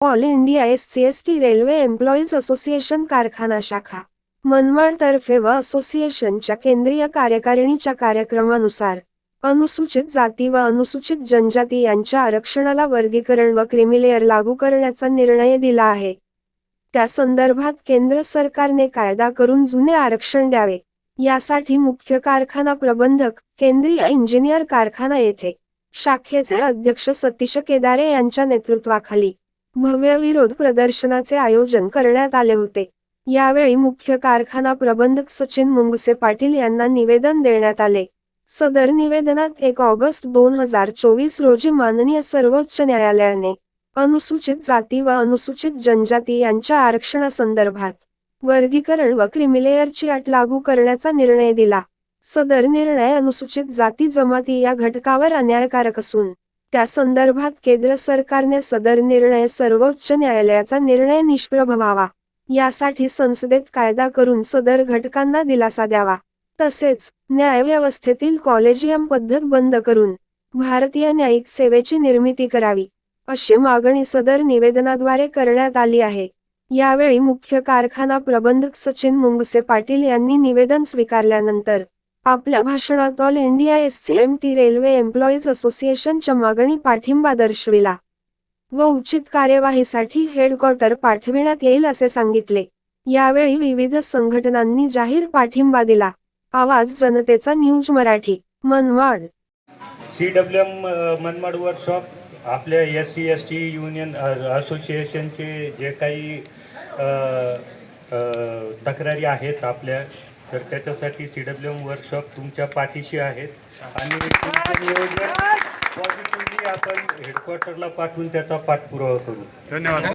All India S C S T railway employees association कारखाना शाखा. मनमाडतर्फे व असोसिएशनच्या केंद्रीय कार्यकारिणीच्या कार्यक्रमानुसार अनुसूचित जाती व अनुसूचित जनजाती यांच्या आरक्षणाला वर्गीकरण व क्रिमिलेअर लागू करण्याचा निर्णय दिला आहे. त्या संदर्भात केंद्र सरकारने कायदा करून जुने आरक्षण द्यावे. यासाठी मुख्य कारखाना प्रबंधक केंद्रीय इंजिनियर कारखाना येथे शाखेचे अध्यक्ष सतीश केदारे यांच्या नेतृत्वाखाली भव्य विरोध प्रदर्शनाचे आयोजन करण्यात आले होते. यावेळी मुख्य कारखाना प्रबंधक सचिन मुंगसे पाटील यांना निवेदन देण्यात आले. सदर निवेदनात एक ऑगस्ट दोन हजार चोवीस रोजी माननीय सर्वोच्च न्यायालयाने अनुसूचित जाती व अनुसूचित जनजाती यांच्या आरक्षणासंदर्भात वर्गीकरण व क्रिमिलेअरची अट लागू करण्याचा निर्णय दिला. सदर निर्णय अनुसूचित जाती जमाती या घटकावर अन्यायकारक असून त्या संदर्भात केंद्र सरकारने सदर निर्णय सर्वोच्च न्यायालयाचा निर्णय निष्प्रभ व्हावा यासाठी संसदेत कायदा करून सदर घटकांना दिलासा द्यावा. तसेच न्यायव्यवस्थेतील कॉलेजियम पद्धत बंद करून भारतीय न्यायिक सेवेची निर्मिती करावी अशी मागणी सदर निवेदनाद्वारे करण्यात आली आहे. यावेळी मुख्य कारखाना प्रबंधक सचिन मुंगसे पाटील यांनी निवेदन स्वीकारल्यानंतर आपल्या भाषणात all India S C M T railway employees असोसिएशनच्या मागणी पाठिंबा दर्शविला. व उचित कार्यवाहीसाठी हेडक्वार्टर पाठविण्यात येईल असे सांगितले. यावेळी विविध संघटनांनी जाहीर पाठिंबा दिला. आवाज जनतेचा news Marathi Manmad. C W M Manmad workshop आपल्या S C S T union असोसिएशनचे जे काही तक्रारी आहेत आपल्या तर त्याच्यासाठी सी डब्ल्यू एम वर्कशॉप तुमच्या पाठीशी आहेत. आणि तुमचं नियोजन पॉझिटिव्हली आपण हेडक्वार्टरला पाठवून त्याचा पाठपुरावा करू. धन्यवाद.